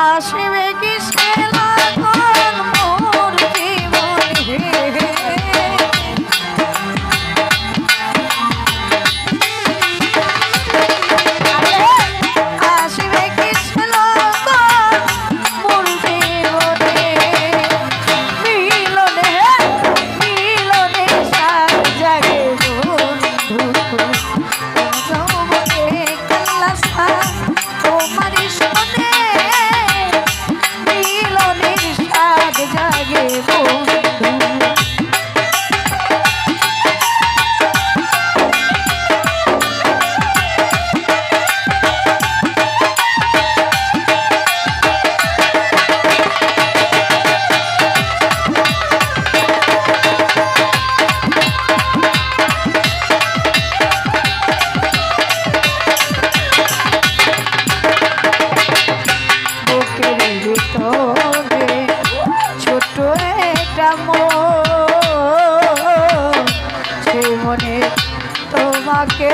I she make me scared. রে ছোট একটা মন সেই মনে তোমাকে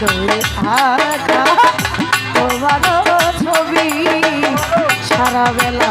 দোলে আঁকা তোমার ছবি সারা বেলা